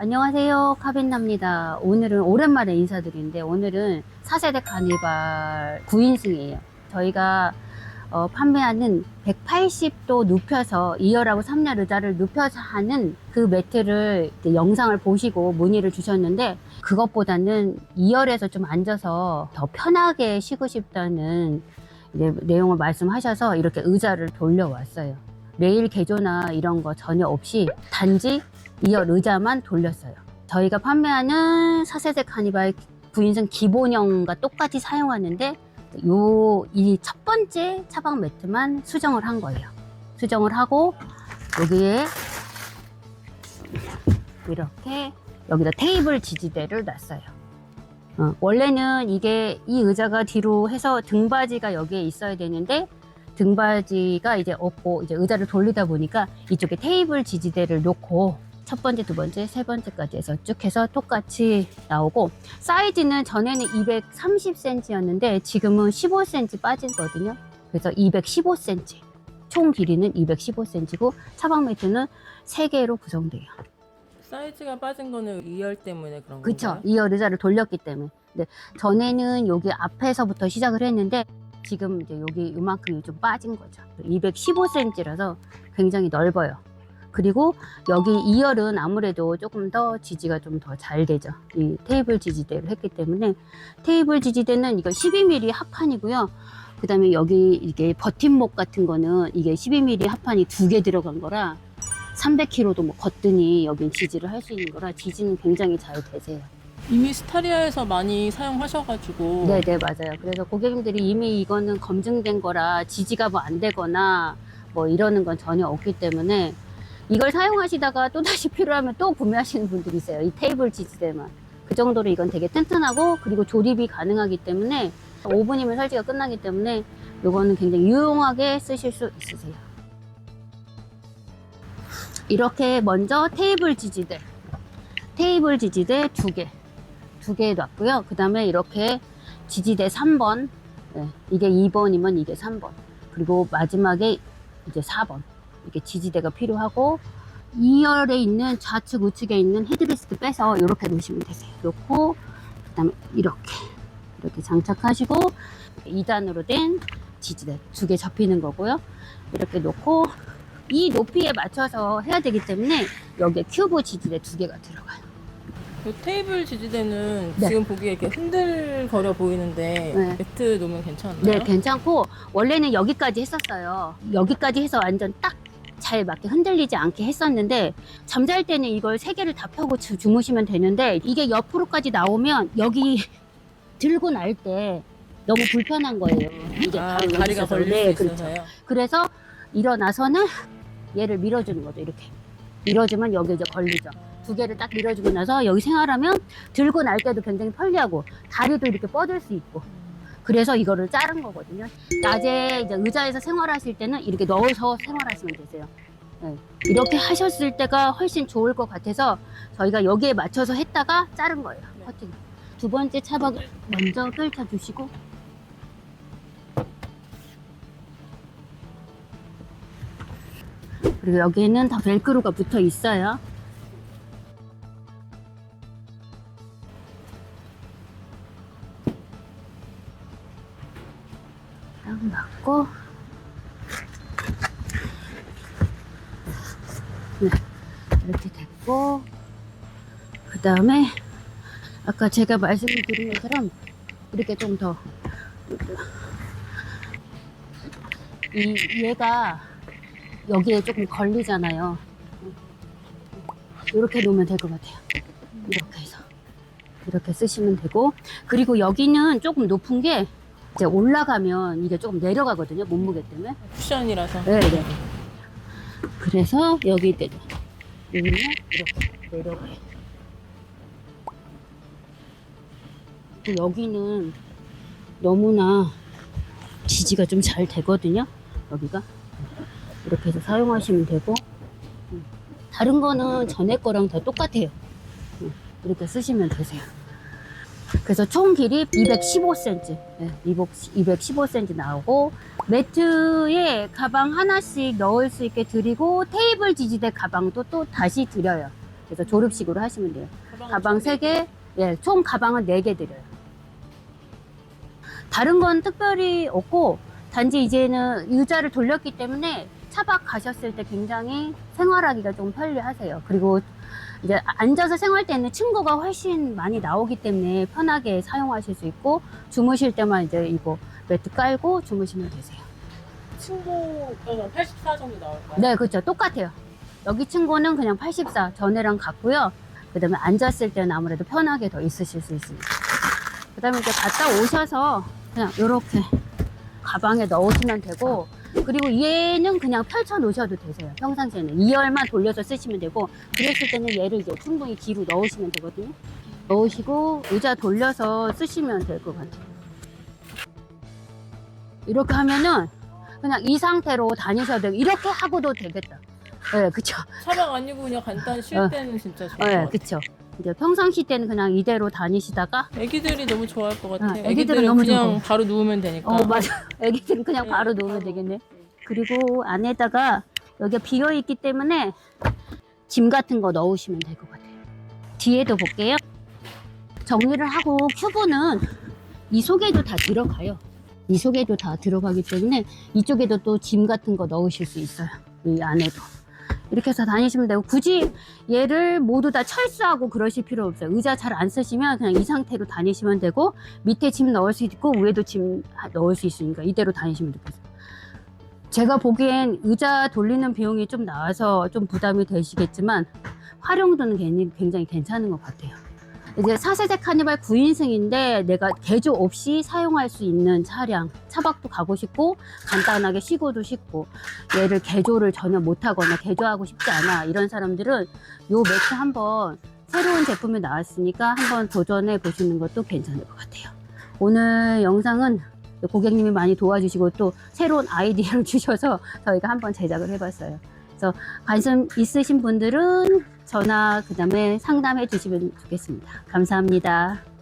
안녕하세요. 카빈나입니다. 오늘은 오랜만에 인사드리는데 오늘은 4세대 카니발 9인승이에요. 저희가 어, 판매하는 180도 눕혀서 2열하고 3열 의자를 눕혀서 하는 그 매트를 영상을 보시고 문의를 주셨는데 그것보다는 2열에서 좀 앉아서 더 편하게 쉬고 싶다는 내용을 말씀하셔서 이렇게 의자를 돌려왔어요. 레일 개조나 이런 거 전혀 없이 단지 2열 의자만 돌렸어요. 저희가 판매하는 4세대 카니발 9인승 기본형과 똑같이 사용하는데 요 이 첫 번째 차박 매트만 수정을 한 거예요. 수정을 하고 여기에 이렇게 여기다 테이블 지지대를 놨어요. 어, 원래는 이게 이 의자가 뒤로 해서 등받이가 여기에 있어야 되는데 등받이가 이제 없고 이제 의자를 돌리다 보니까 이쪽에 테이블 지지대를 놓고 첫 번째, 두 번째, 세 번째까지 해서 쭉 해서 똑같이 나오고 사이즈는 전에는 230cm였는데 지금은 15cm 빠지거든요. 그래서 215cm. 총 길이는 215cm고 차박 매트는 3개로 구성돼요. 사이즈가 빠진 거는 2열 때문에 그런 그쵸. 건가요? 이 의자를 돌렸기 때문에. 근데 전에는 여기 앞에서부터 시작을 했는데 지금 이제 여기 이만큼이 좀 빠진 거죠. 215cm라서 굉장히 넓어요. 그리고 여기 2열은 아무래도 조금 더 지지가 좀 더 잘 되죠. 이 테이블 지지대를 했기 때문에 테이블 지지대는 이거 12mm 합판이고요. 그 다음에 여기 이게 버팀목 같은 거는 이게 12mm 합판이 두 개 들어간 거라 300kg도 뭐 걷더니 여긴 지지를 할 수 있는 거라 지지는 굉장히 잘 되세요. 이미 스타리아에서 많이 사용하셔가지고 네, 네, 맞아요. 그래서 고객님들이 이미 이거는 검증된 거라 지지가 뭐 안 되거나 뭐 이러는 건 전혀 없기 때문에 이걸 사용하시다가 또 다시 필요하면 또 구매하시는 분들이 있어요. 이 테이블 지지대만. 그 정도로 이건 되게 튼튼하고 그리고 조립이 가능하기 때문에 5분이면 설치가 끝나기 때문에 이거는 굉장히 유용하게 쓰실 수 있으세요. 이렇게 먼저 테이블 지지대. 테이블 지지대 두 개. 두 개 놨고요. 그 다음에 이렇게 지지대 3번. 네, 이게 2번이면 이게 3번. 그리고 마지막에 이제 4번. 이렇게 지지대가 필요하고 2열에 있는 좌측 우측에 있는 헤드레스트 빼서 이렇게 놓으시면 되세요. 놓고 그다음에 이렇게 이렇게 장착하시고 2단으로 된 지지대 두 개 접히는 거고요. 이렇게 놓고 이 높이에 맞춰서 해야 되기 때문에 여기에 큐브 지지대 두 개가 들어가요. 그 테이블 지지대는 네. 지금 보기에 이렇게 흔들거려 보이는데 네. 매트 놓으면 괜찮나요? 네, 괜찮고 원래는 여기까지 했었어요. 여기까지 해서 완전 딱 잘 맞게 흔들리지 않게 했었는데 잠잘 때는 이걸 세 개를 다 펴고 주- 주무시면 되는데 이게 옆으로까지 나오면 여기 들고 날 때 너무 불편한 거예요. 이게 아, 바로 다리가 있어서. 걸릴 네, 수 그렇죠. 있어서요. 그래서 일어나서는 얘를 밀어주는 거죠. 이렇게 밀어주면 여기 이제 걸리죠. 두 개를 딱 밀어주고 나서 여기 생활하면 들고 날 때도 굉장히 편리하고 다리도 이렇게 뻗을 수 있고 그래서 이거를 자른 거거든요. 낮에 이제 의자에서 생활하실 때는 이렇게 넣어서 생활하시면 되세요. 네. 이렇게 하셨을 때가 훨씬 좋을 것 같아서 저희가 여기에 맞춰서 했다가 자른 거예요. 네. 커팅. 두 번째 차박을 먼저 펼쳐주시고 그리고 여기에는 다 벨크로가 붙어 있어요. 딱 맞고 네, 이렇게 됐고 그 다음에 아까 제가 말씀드린 것처럼 이렇게 좀 더 이 얘가 여기에 조금 걸리잖아요. 이렇게 놓으면 될 것 같아요. 이렇게 해서 이렇게 쓰시면 되고 그리고 여기는 조금 높은 게 이제 올라가면 이게 조금 내려가거든요. 몸무게 때문에. 쿠션이라서 네, 네. 그래서 여기 때 여기는 이렇게 내려가요. 그리고 여기는 너무나 지지가 좀 잘 되거든요. 여기가 이렇게 해서 사용하시면 되고 음. 다른 거는 전에 거랑 다 똑같아요. 음, 이렇게 쓰시면 되세요. 그래서 총 길이 215cm, 네, 215cm 나오고 매트에 가방 하나씩 넣을 수 있게 드리고 테이블 지지대 가방도 또 다시 드려요. 그래서 조립식으로 하시면 돼요. 가방 두 개? 3개, 예, 총 가방은 4개 드려요. 다른 건 특별히 없고, 단지 이제는 의자를 돌렸기 때문에 차박 가셨을 때 굉장히 생활하기가 좀 편리하세요. 그리고 이제 앉아서 생활 때는 층고가 훨씬 많이 나오기 때문에 편하게 사용하실 수 있고, 주무실 때만 이제 이거 매트 깔고 주무시면 되세요. 친구는 84 정도 나올까요? 네, 그렇죠. 똑같아요. 여기 층고는 그냥 84 전에랑 같고요. 그 다음에 앉았을 때는 아무래도 편하게 더 있으실 수 있습니다. 그 다음에 이제 갔다 오셔서 그냥 이렇게 가방에 넣으시면 되고, 그리고 얘는 그냥 펼쳐 놓으셔도 되세요. 평상시에는. 2열만 돌려서 쓰시면 되고, 그랬을 때는 얘를 이제 충분히 뒤로 넣으시면 되거든요. 넣으시고, 의자 돌려서 쓰시면 될 것 같아요. 이렇게 하면은 그냥 이 상태로 다니셔도 되고, 이렇게 하고도 되겠다. 네, 그쵸. 차박 아니고 그냥 간단히 쉴 어. 때는 진짜 좋을 네, 것 같아요. 그쵸. 이제 평상시 때는 그냥 이대로 다니시다가, 애기들이 너무 좋아할 것 같아요. 아, 애기들은 애기들은 너무 그냥 좋고. 바로 누우면 되니까. 어, 맞아. 애기들은 그냥 네, 바로 놓으면. 되겠네. 그리고 안에다가 여기가 비어 있기 때문에 짐 같은 거 넣으시면 될 것 같아요. 뒤에도 볼게요. 정리를 하고 큐브는 이 속에도 다 들어가요. 이 속에도 다 들어가기 때문에 이쪽에도 또 짐 같은 거 넣으실 수 있어요. 이 안에도. 이렇게 해서 다니시면 되고 굳이 얘를 모두 다 철수하고 그러실 필요 없어요. 의자 잘 안 쓰시면 그냥 이 상태로 다니시면 되고 밑에 짐 넣을 수 있고 위에도 짐 넣을 수 있으니까 이대로 다니시면 되겠어요. 제가 보기엔 의자 돌리는 비용이 좀 나와서 좀 부담이 되시겠지만 활용도는 굉장히 괜찮은 것 같아요. 이제 4세대 카니발 9인승인데 내가 개조 없이 사용할 수 있는 차량 차박도 가고 싶고 간단하게 쉬고도 싶고 얘를 개조를 전혀 못하거나 개조하고 싶지 않아 이런 사람들은 요 매트 한번 새로운 제품이 나왔으니까 한번 도전해 보시는 것도 괜찮을 것 같아요. 오늘 영상은 고객님이 많이 도와주시고 또 새로운 아이디어를 주셔서 저희가 한번 제작을 해봤어요. 그래서 관심 있으신 분들은 전화 그다음에 상담해 주시면 좋겠습니다. 감사합니다.